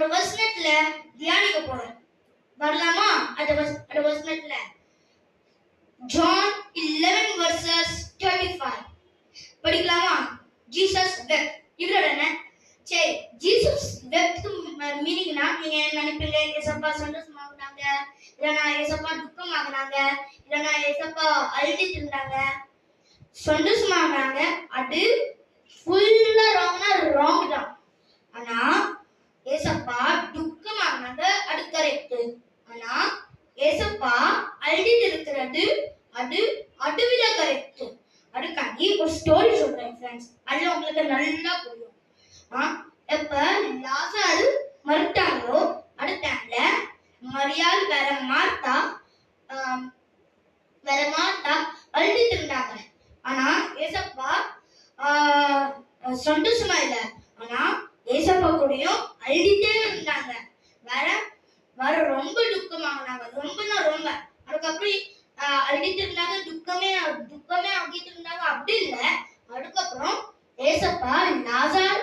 ஒரு வசனத்துல தியானிக்க போறோம் வரலாமா? அந்த அந்த வசனத்துல. John eleven verses twenty five படிக்கலாமா? ஜீசஸ் வெப் இவரோட என்ன? சரி ஜீசஸ் வெப் மீனிங்னா நீங்க நினைப்பீங்க? ஏசப்பா சந்தோஷமாகுனாங்க. இல்லைன்னா ஏசப்பா துக்கமாகுனாங்க. இல்லைன்னா ஏசப்பா அழுதிட்டு இருந்தாங்க. சந்தோஷமாகுனாங்க. அது ஃபுல்லா ராங்னா ராங் தான் ஆனா ஏசப்பா துக்கமாகுனாங்க அது கரெக்ட் ஆனா ஏசப்பா அழுதிட்டு இருக்கிறது அது அது விட கரெக்ட் அதுக்காண்டி ஒரு ஸ்டோரி சொல்றேன் ஃப்ரெண்ட்ஸ் அதுல உங்களுக்கு நல்லா புரியும். எப்ப லாசாரு மறுத்தாங்களோ அடுத்தாண்ட மரியாள் வேற மார்த்தா வேற மார்த்தா அழுதிட்டு இருந்தாங்க ஆனா ஏசப்பா சந்தோஷமா இல்ல. ஆனா ஏசப்பா கூடயும் அழுதிட்டே இருந்தாங்க வேற வேற ரொம்ப துக்கமாகனாங்க ரொம்பனா ரொம்ப அழுகிட்டு இருந்தாங்க துக்கமே துக்கமே அழுகிட்டு இருந்தாங்க அப்படி இல்லை. அதுக்கப்புறம் ஏசப்பா லாசார்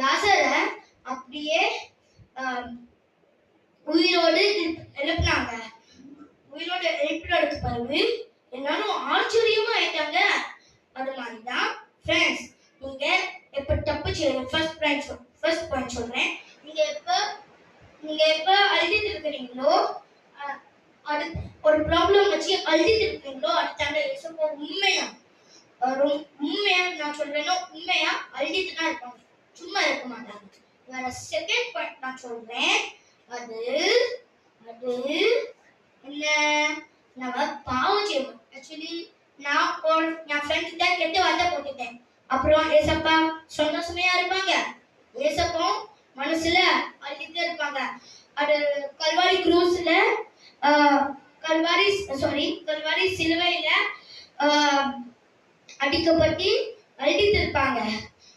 லாசர அப்படியே உயிரோடு எழுப்பினாங்க எழுப்புனாங்க. உயிரோடு எழுப்பினதுக்கு பிறகு எல்லாரும் ஆச்சரியமா ஆயிட்டாங்க. அது மாதிரி தான் ஃப்ரெண்ட்ஸ் நீங்க எப்ப தப்பு செய்யணும்? ஃபர்ஸ்ட் பாயிண்ட் ஃபர்ஸ்ட் பாயிண்ட் சொல்றேன். நீங்க எப்ப நீங்க எப்ப அழுதிட்டு இருக்கிறீங்களோ ஒரு ப்ராப்ளம் வச்சு அழுதிட்டு இருக்கீங்களோ தமிழ் ஏசப்பா உண்மையா? ரொம்ப உண்மையா நான் சொல்றேன்னா உண்மையா? அழுதிட்டு தான் இருப்பாங்க. சும்மா இருக்க மாட்டாங்க. வேற செகண்ட் பாயிண்ட் நான் சொல்றேன். அது அது என்ன? நம்ம பாவம் செய்வோம். ஆக்சுவலி நான் என் ஃப்ரெண்ட் கிட்ட கெட்ட வார்த்தை போட்டுட்டேன். அப்புறம் ஏசப்பா சந்தோஷமையா இருப்பாங்க. ஏசப்பும் மனசுல அழுதுட்டே இருப்பாங்க. அது கல்வாரி குரூஸ்ல கல்வாரி சாரி கல்வாரி சிலுவையில அடிக்கப்பட்டு அழுதிட்டு இருப்பாங்க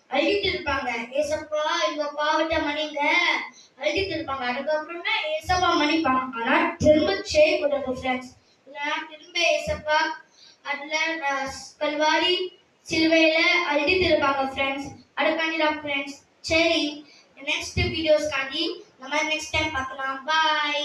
அழுதிட்டு இருப்பாங்க ஏசப்பா இவங்க பாவத்தை மன்னிங்க. அழுதிட்டு இருப்பாங்க அதுக்கப்புறம் தான் ஏசப்பா மன்னிப்பாங்க. ஆனா திரும்ப செய்யக்கூடாது ஃப்ரெண்ட்ஸ் இல்லைன்னா திரும்ப ஏசப்பா அதுல கல்வாரி சிலுவையில அழுதிட்டு இருப்பாங்க ஃப்ரெண்ட்ஸ் அதுக்காண்டி தான் ஃப்ரெண்ட்ஸ் சரி நெக்ஸ்ட் வீடியோஸ்க்காண்டி நம்ம நெக்ஸ்ட் டைம் பார்க்கலாம். பாய்